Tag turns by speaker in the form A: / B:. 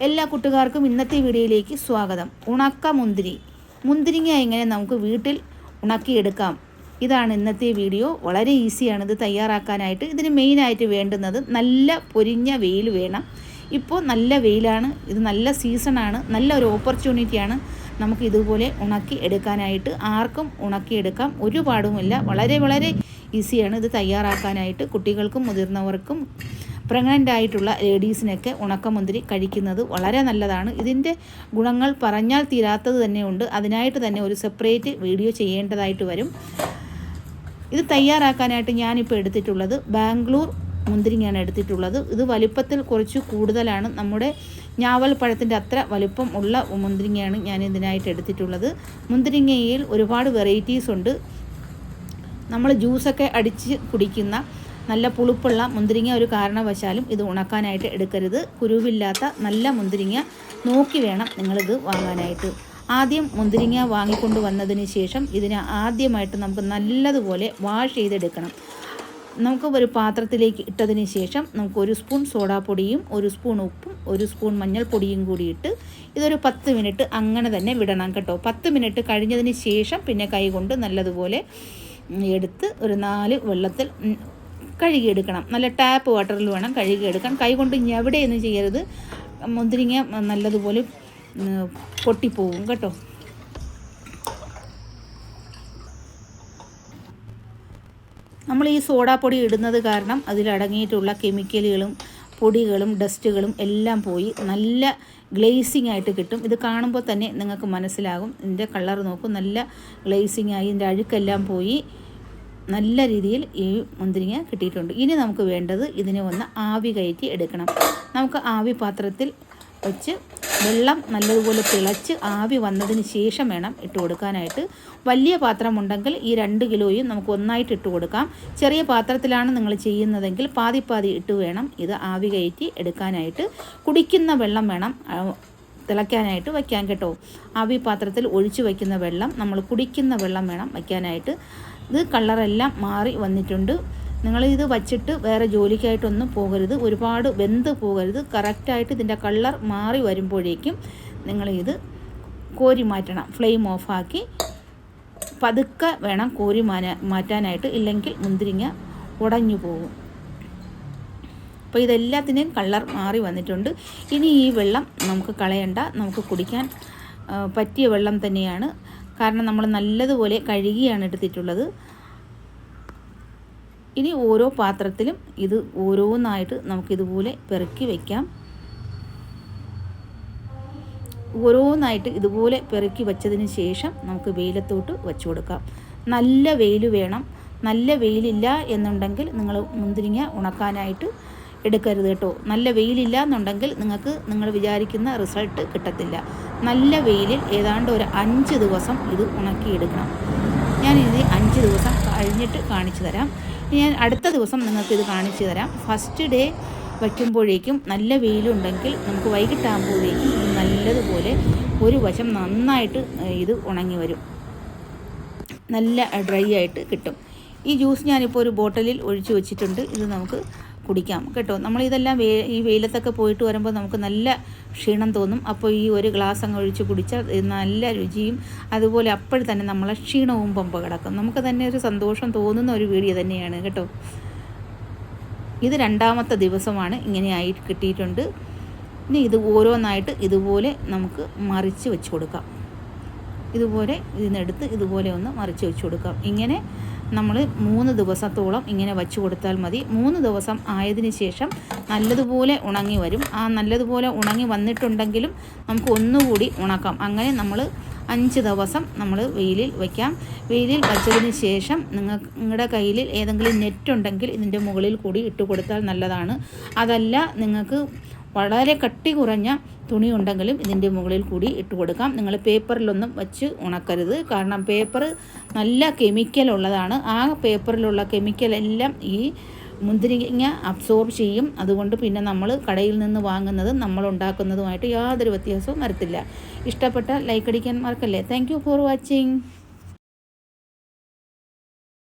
A: എല്ലാ കൂട്ടുകാർക്കും ഇന്നത്തെ വീഡിയോയിലേക്ക് സ്വാഗതം. ഉണക്ക മുന്തിരി. മുന്തിരിങ്ങ എങ്ങനെ നമുക്ക് വീട്ടിൽ ഉണക്കിയെടുക്കാം? ഇതാണ് ഇന്നത്തെ വീഡിയോ. വളരെ ഈസിയാണ് ഇത് തയ്യാറാക്കാനായിട്ട്. ഇതിന് മെയിനായിട്ട് വേണ്ടുന്നത് നല്ല പൊരിഞ്ഞ വെയിൽ വേണം. ഇപ്പോൾ നല്ല വെയിലാണ്. ഇത് നല്ല സീസണാണ്. നല്ല ഒരു ഓപ്പർച്യൂണിറ്റിയാണ് നമുക്ക് ഇതുപോലെ ഉണക്കി എടുക്കാനായിട്ട്. ആർക്കും ഉണക്കിയെടുക്കാം. ഒരുപാടുമില്ല. വളരെ വളരെ ഈസിയാണ് ഇത് തയ്യാറാക്കാനായിട്ട്. കുട്ടികൾക്കും മുതിർന്നവർക്കും പ്രഗ്നന്റ് ആയിട്ടുള്ള ലേഡീസിനൊക്കെ ഉണക്കമുന്തിരി കഴിക്കുന്നത് വളരെ നല്ലതാണ്. ഇതിന്റെ ഗുണങ്ങൾ പറഞ്ഞാൽ തീരാത്തത് തന്നെയുണ്ട്. അതിനായിട്ട് തന്നെ ഒരു സെപ്പറേറ്റ് വീഡിയോ ചെയ്യേണ്ടതായിട്ട് വരും. ഇത് തയ്യാറാക്കാനായിട്ട് ഞാനിപ്പോൾ എടുത്തിട്ടുള്ളത് ബാംഗ്ലൂർ മുന്തിരിങ്ങയാണ് എടുത്തിട്ടുള്ളത്. ഇത് വലിപ്പത്തിൽ കുറച്ച് കൂടുതലാണ്. നമ്മുടെ ഞാവൽ പഴത്തിന്റെ അത്ര വലിപ്പം ഉള്ള മുന്തിരിങ്ങയാണ് ഞാൻ ഇതിനായിട്ട് എടുത്തിട്ടുള്ളത്. മുന്തിരിങ്ങയിൽ ഒരുപാട് വെറൈറ്റീസ് ഉണ്ട്. നമ്മൾ ജ്യൂസൊക്കെ അടിച്ച് കുടിക്കുന്ന നല്ല പുളിപ്പുള്ള മുന്തിരിങ്ങ ഒരു കാരണവശാലും ഇത് ഉണക്കാനായിട്ട് എടുക്കരുത്. കുരുവില്ലാത്ത നല്ല മുന്തിരിങ്ങ നോക്കി വേണം നിങ്ങളിത് വാങ്ങാനായിട്ട്. ആദ്യം മുന്തിരിങ്ങ വാങ്ങിക്കൊണ്ട് വന്നതിന് ശേഷം ഇതിനെ ആദ്യമായിട്ട് നമുക്ക് നല്ലതുപോലെ വാഷ് ചെയ്തെടുക്കണം. നമുക്ക് ഒരു പാത്രത്തിലേക്ക് ഇട്ടതിന് ശേഷം നമുക്ക് ഒരു സ്പൂൺ സോഡാപ്പൊടിയും ഒരു സ്പൂൺ ഉപ്പും ഒരു സ്പൂൺ മഞ്ഞൾപ്പൊടിയും കൂടി ഇട്ട് ഇതൊരു പത്ത് മിനിറ്റ് അങ്ങനെ തന്നെ വിടണം കേട്ടോ. പത്ത് മിനിറ്റ് കഴിഞ്ഞതിന് ശേഷം പിന്നെ കൈകൊണ്ട് നല്ലതുപോലെ എടുത്ത് ഒരു നാല് വെള്ളത്തിൽ കഴുകിയെടുക്കണം. നല്ല ടാപ്പ് വാട്ടറിൽ വേണം കഴുകിയെടുക്കാൻ. കൊണ്ട് എവിടെയൊന്നും ചെയ്യരുത്. മുന്തിരിങ്ങ നല്ലതുപോലെ പൊട്ടിപ്പോവും കേട്ടോ. നമ്മൾ ഈ സോഡാപ്പൊടി ഇടുന്നത് കാരണം അതിലടങ്ങിയിട്ടുള്ള കെമിക്കലുകളും പൊടികളും ഡസ്റ്റുകളും എല്ലാം പോയി നല്ല ഗ്ലേസിങ് ആയിട്ട് കിട്ടും. ഇത് കാണുമ്പോൾ തന്നെ നിങ്ങൾക്ക് മനസ്സിലാകും. ഇതിന്റെ കളർ നോക്കും നല്ല ഗ്ലേസിങ് ആയി ഇതിന്റെ അഴുക്കെല്ലാം പോയി. നല്ല രീതിയിൽ ഈ മുന്തിരിങ്ങ കിട്ടിയിട്ടുണ്ട്. ഇനി നമുക്ക് വേണ്ടത് ഇതിനെ ഒന്ന് ആവി കയറ്റി എടുക്കണം. നമുക്ക് ആവി പാത്രത്തിൽ വെച്ച് വെള്ളം നല്ലതുപോലെ തിളച്ച് ആവി വന്നതിന് ശേഷം വേണം ഇട്ട് കൊടുക്കാനായിട്ട്. വലിയ പാത്രം ഉണ്ടെങ്കിൽ ഈ രണ്ട് കിലോയും നമുക്ക് ഒന്നായിട്ട് ഇട്ട് കൊടുക്കാം. ചെറിയ പാത്രത്തിലാണ് നിങ്ങൾ ചെയ്യുന്നതെങ്കിൽ പാതി പാതി ഇട്ട് വേണം ഇത് ആവി കയറ്റി എടുക്കാനായിട്ട്. കുടിക്കുന്ന വെള്ളം വേണം തിളയ്ക്കാനായിട്ട് വയ്ക്കാൻ കേട്ടോ. ആവി പാത്രത്തിൽ ഒഴിച്ചു വയ്ക്കുന്ന വെള്ളം നമ്മൾ കുടിക്കുന്ന വെള്ളം വേണം വയ്ക്കാനായിട്ട്. ഇത് കളറെല്ലാം മാറി വന്നിട്ടുണ്ട്. നിങ്ങൾ ഇത് വച്ചിട്ട് വേറെ ജോലിക്കായിട്ടൊന്നും പോകരുത്. ഒരുപാട് വെന്ത് പോകരുത്. കറക്റ്റായിട്ട് ഇതിന്റെ കളർ മാറി വരുമ്പോഴേക്കും നിങ്ങൾ ഇത് കോരി മാറ്റണം. ഫ്ലെയിം ഓഫാക്കി പതുക്കെ വേണം കോരി മാറ്റാനായിട്ട്. ഇല്ലെങ്കിൽ മുന്തിരിങ്ങ ഉടഞ്ഞു പോകും. അപ്പോൾ ഇതെല്ലാത്തിന്റെയും കളർ മാറി വന്നിട്ടുണ്ട്. ഇനി ഈ വെള്ളം നമുക്ക് കളയണ്ട. നമുക്ക് കുടിക്കാൻ പറ്റിയ വെള്ളം തന്നെയാണ്. കാരണം നമ്മൾ നല്ലതുപോലെ കഴുകിയാണ് എടുത്തിട്ടുള്ളത്. ഇനി ഓരോ പാത്രത്തിലും ഇത് ഓരോന്നായിട്ട് നമുക്കിതുപോലെ പെറുക്കി വയ്ക്കാം ഓരോന്നായിട്ട് ഇതുപോലെ പെറുക്കി വച്ചതിന് ശേഷം നമുക്ക് വെയിലത്തോട്ട് വെച്ചു കൊടുക്കാം. നല്ല വെയിൽ വേണം. നല്ല വെയിലില്ല എന്നുണ്ടെങ്കിൽ നിങ്ങൾ മുന്തിരിങ്ങ ഉണക്കാനായിട്ട് എടുക്കരുത് കേട്ടോ. നല്ല വെയിലില്ല എന്നുണ്ടെങ്കിൽ നിങ്ങൾക്ക് നിങ്ങൾ വിചാരിക്കുന്ന റിസൾട്ട് കിട്ടത്തില്ല. നല്ല വെയിലിൽ ഏതാണ്ട് ഒരു അഞ്ച് ദിവസം ഇത് ഉണക്കിയെടുക്കണം. ഞാൻ ഇത് അഞ്ച് ദിവസം കഴിഞ്ഞിട്ട് കാണിച്ചു തരാം. ഞാൻ അടുത്ത ദിവസം നിങ്ങൾക്ക് ഇത് കാണിച്ചു തരാം. ഫസ്റ്റ് ഡേ വയ്ക്കുമ്പോഴേക്കും നല്ല വെയിലുണ്ടെങ്കിൽ നമുക്ക് വൈകിട്ടാകുമ്പോഴേക്കും നല്ലതുപോലെ ഒരു വശം നന്നായിട്ട് ഇത് ഉണങ്ങി വരും. നല്ല ഡ്രൈ ആയിട്ട് കിട്ടും. ഈ ജ്യൂസ് ഞാനിപ്പോൾ ഒരു ബോട്ടലിൽ ഒഴിച്ചു വെച്ചിട്ടുണ്ട്. ഇത് നമുക്ക് കുടിക്കാം. കേട്ടോ? നമ്മളിതെല്ലാം വേ ഈ വെയിലത്തൊക്കെ പോയിട്ട് വരുമ്പോൾ നമുക്ക് നല്ല ക്ഷീണം തോന്നും. അപ്പോൾ ഈ ഒരു ഗ്ലാസ് അങ്ങ് ഒഴിച്ച് കുടിച്ചാൽ നല്ല രുചിയും അതുപോലെ അപ്പോഴും തന്നെ നമ്മളെ ക്ഷീണവും പമ്പ കിടക്കും. നമുക്ക് തന്നെ ഒരു സന്തോഷം തോന്നുന്ന ഒരു വീഡിയോ തന്നെയാണ്. കേട്ടോ? ഇത് രണ്ടാമത്തെ ദിവസമാണ് ഇങ്ങനെ ആയി കിട്ടിയിട്ടുണ്ട്. ഇനി ഇത് ഓരോന്നായിട്ട് ഇതുപോലെ നമുക്ക് മറിച്ച് വെച്ച് കൊടുക്കാം. ഇതുപോലെ ഇതിനെടുത്ത് ഇതുപോലെ ഒന്ന് മറിച്ച് വെച്ച് കൊടുക്കാം. ഇങ്ങനെ നമ്മൾ മൂന്ന് ദിവസത്തോളം ഇങ്ങനെ വച്ചു കൊടുത്താൽ മതി. മൂന്ന് ദിവസം ആയതിനു ശേഷം നല്ലതുപോലെ ഉണങ്ങി വരും. ആ നല്ലതുപോലെ ഉണങ്ങി വന്നിട്ടുണ്ടെങ്കിലും നമുക്ക് ഒന്നുകൂടി ഉണക്കാം. അങ്ങനെ നമ്മൾ അഞ്ച് ദിവസം നമ്മൾ വെയിലിൽ വയ്ക്കാം വെയിലിൽ വച്ചതിന് ശേഷം നിങ്ങൾ നിങ്ങളുടെ കയ്യിൽ ഏതെങ്കിലും നെറ്റ് ഉണ്ടെങ്കിൽ ഇതിന്റെ മുകളിൽ കൂടി ഇട്ട് കൊടുത്താൽ നല്ലതാണ്. അതല്ല നിങ്ങൾക്ക് വളരെ കട്ടി കുറഞ്ഞ തുണി ഉണ്ടെങ്കിലും ഇതിന്റെ മുകളിൽ കൂടി ഇട്ട് കൊടുക്കാം. നിങ്ങൾ പേപ്പറിലൊന്നും വച്ച് ഉണക്കരുത്. കാരണം പേപ്പർ നല്ല കെമിക്കൽ ഉള്ളതാണ്. ആ പേപ്പറിലുള്ള കെമിക്കലെല്ലാം ഈ മുന്തിരിങ്ങ അബ്സോർബ് ചെയ്യും. അതുകൊണ്ട് പിന്നെ നമ്മൾ കടയിൽ നിന്ന് വാങ്ങുന്നതും നമ്മൾ ഉണ്ടാക്കുന്നതുമായിട്ട് യാതൊരു വ്യത്യാസവും വരത്തില്ല. ഇഷ്ടപ്പെട്ട ലൈക്ക് അടിക്കാൻ മറക്കല്ലേ. Thank for watching